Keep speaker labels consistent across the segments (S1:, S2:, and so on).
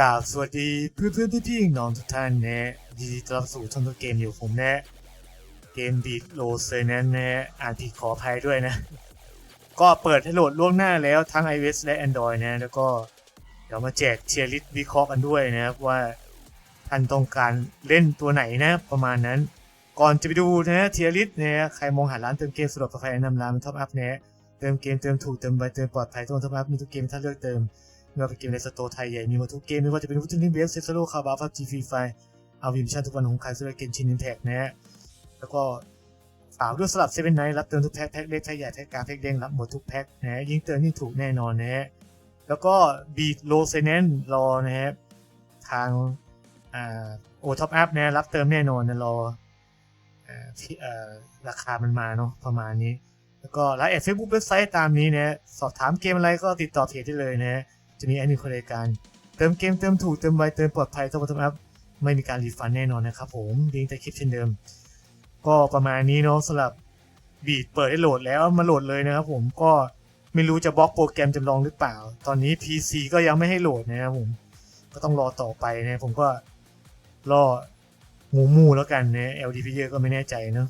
S1: กราบสวัสดีเพื่อนเพื่อนพี่ๆน้องทุกท่านนะยินดีต้อนรับสู่ช่องตัวเกมอยู่ผมนะ เกมบีดโลเซนั้นนะอ่านผิดขออภัยด้วยนะ ก็เปิดให้โหลดล่วงหน้าแล้วทั้ง iOS และ Android นะ แล้วก็เดี๋ยวมาแจกเทียร์ลิสวิเคราะห์กันด้วยนะครับว่าท่านต้องการเล่นตัวไหนนะประมาณนั้น ก่อนจะไปดูนะเทียร์ลิสนะใครมองหาร้านเติมเกมสะดวกปลอดภัยแนะนำร้านท็อปอัพนะเติมเกมเติมถูกเติมไวเติมปลอดภัยต้องท็อปอัพมีทุกเกมถ้าเลือกเติม ไม่ว่าเป็นเกมในสโตร์ไทยใหญ่มีหมดทุกเกมไม่ว่าจะเป็นฟุตบอลเบฟเซฟโซโลคาบาฟับจีฟรีไฟเอาวิมชั่นทุกวันของใครซื้อเกมชินินแท็กนะฮะแล้วก็ฝากด้วยสลับเซเว่นไนท์รับเติมทุกแพ็คแพ็คเล็กแพ็คใหญ่แพ็คกลางแพ็คเด้งรับหมดทุกแพ็คนะฮะยิ่งเติมยิ่งถูกแน่นอนนะฮะแล้วก็บีโลเซเนนรอนะฮะทางโอท็อปอัพนะรับเติมแน่นอนนะรอที่ราคามันมาเนาะประมาณนี้ แล้วก็ไลน์แอดเฟซบุ๊กเว็บไซต์ตามนี้นะฮะสอบถามเกมอะไรก็ติดต่อเพจได้เลยนะฮะ จะมีแอดมินคนรายการ เติมเกมเติมถูกเติมไวเติมปลอดภัยต้องมาทำอัพไม่มีการรีฟันแน่นอนนะครับผมลิงก์ใต้คลิปเช่นเดิม ก็ประมาณนี้เนาะสำหรับบีดเปิดให้โหลดแล้วมาโหลดเลยนะครับผมก็ไม่รู้จะบล็อกโปรแกรมจำลองหรือเปล่า ตอนนี้ PC ก็ยังไม่ให้โหลดนะครับผมก็ต้องรอต่อไปนะผมก็รอหมูมูแล้วกันนะ LDP เยอะก็ไม่แน่ใจเนาะ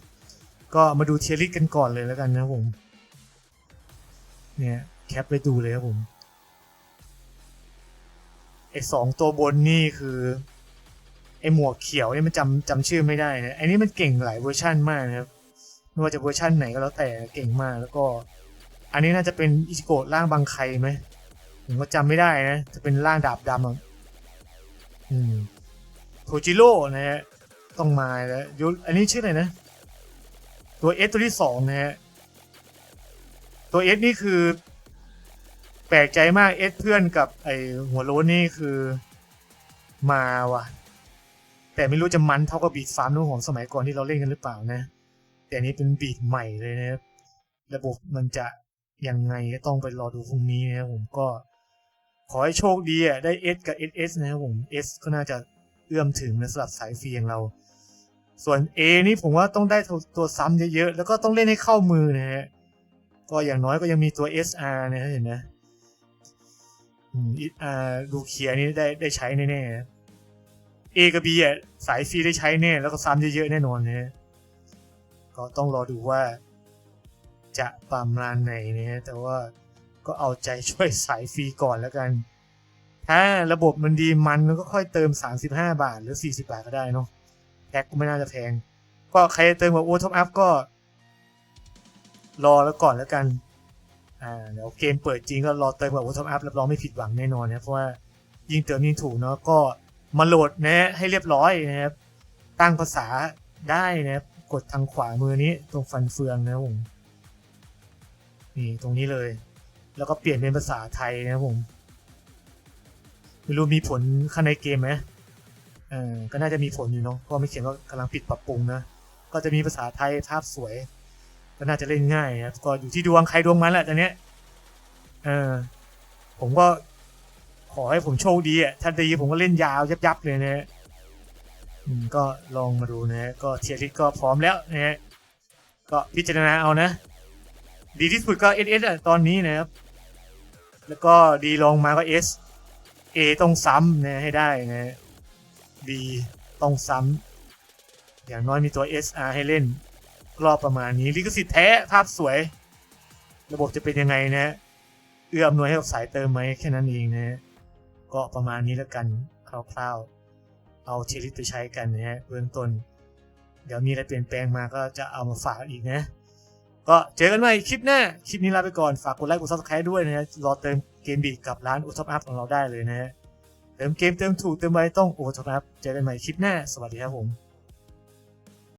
S1: ก็มาดูเทียริสกันก่อนเลยแล้วกันนะครับผมเนี่ยแคปไปดูเลยครับผม ไอ้สองตัวบนนี่คือไอ้หมวกเขียวเนี่ยมันจำจำชื่อไม่ได้นะไอ้นี่มันเก่งหลายเวอร์ชั่นมากนะครับไม่ว่าจะเวอร์ชั่นไหนก็แล้วแต่เก่งมากแล้วก็ อันนี้น่าจะเป็นอิชิโกะร่างบางใครไหมผมก็จำไม่ได้นะ จะเป็นร่างดาบดำอืมโทจิโร่นะฮะต้องมาแล้วยุอันนี้ชื่ออะไรนะ ตัวเอสตัวที่สองนะฮะตัวเอสนี่คือ แปลกใจมากเอสเพื่อนกับไอหัวโลนนี่คือมาว่ะ แต่ไม่รู้จะมันเท่ากับบีดฟาร์มนู่นของสมัยก่อนที่เราเล่นกันหรือเปล่านะ แต่อันนี้เป็นบีดใหม่เลยนะครับระบบมันจะยังไงก็ต้องไปรอดูพรุ่งนี้นะผมก็ ขอให้โชคดีอะได้ S กับ SS นะครับผม S ก็น่าจะเอื้อมถึงนะสำหรับสายฟรีอย่างเรา ส่วน A นี่ผมว่าต้องได้ตัวซ้ำเยอะๆ แล้วก็ต้องเล่นให้เข้ามือนะฮะก็อย่างน้อยก็ยังมีตัว SR นะเห็นไหม อ่าลูเคียนี่ได้ได้ใช้แน่ๆ A กับ B อะสายฟรีได้ใช้แน่ แล้วก็ซ้ำเยอะๆแน่นอนนะก็ต้องรอดูว่า จะประมาณไหนนะแต่ว่าก็เอาใจช่วยสายฟรีก่อนแล้วกัน ถ้าระบบมันดีมันก็ค่อยเติม 35 บาทหรือ 40 บาทก็ได้เนาะแพ็กก็ไม่น่าจะแพง ก็ใครเติมกับโอท็อปอัพก็ รอแล้วก่อนแล้วกัน อ่าเดี๋ยวเกมเปิดจริงก็รอเติมกับ Auto Up รับรองไม่ผิดหวังแน่นอนนะเพราะว่ายิ่งเติมยิ่งถูกเนาะก็มาโหลดนะให้เรียบร้อยนะครับตั้งภาษาได้นะครับกดทางขวามือนี้ตรงฟันเฟืองนะผมนี่ตรงนี้เลย แล้วก็เปลี่ยนเป็นภาษาไทยนะผมไม่รู้มีผลข้างในเกมไหมเออก็น่าจะมีผลอยู่เนาะเพราะไม่เขียนว่ากำลังปิดปรับปรุงนะก็จะมีภาษาไทยภาพสวย ก็น่าจะเล่นง่ายนะครับก็อยู่ที่ดวงใครดวงมันแหละตอนเนี้ยเออผมก็ขอให้ผมโชคดีอะถ้าดีผมก็เล่นยาวยับยับๆเลยนะฮะก็ลองมาดูนะฮะก็เทียริสก็พร้อมแล้วนะฮะก็พิจารณาเอานะ ดีที่สุดก็ S S อะตอนนี้นะครับ แล้วก็ดีลองมาก็ S A ต้องซ้ำนะให้ได้นะ B ต้องซ้ำอย่างน้อยมีตัว S R ให้เล่น รอบประมาณนี้ลิขสิทธิ์แท้ภาพสวย ระบบจะเป็นยังไงนะ เอื้ออำนวยให้กับสายเติมไหมแค่นั้นเองนะ ก็ประมาณนี้แล้วกันคร่าวๆ เอาเทลิสไปใช้กันนะฮะเบื้องต้น เดี๋ยวมีอะไรเปลี่ยนแปลงมาก็จะเอามาฝากอีกนะ ก็เจอกันใหม่คลิปหน้า คลิปนี้ลาไปก่อนฝากกดไลค์กดซับสไครต์ด้วยนะฮะรอเติมเกมบีกับร้านอุทอัพของเราได้เลยนะฮะเติมเกมเติมถูกเติมไวต้องอุทอัพเจอกันใหม่คลิปหน้า สวัสดีครับผม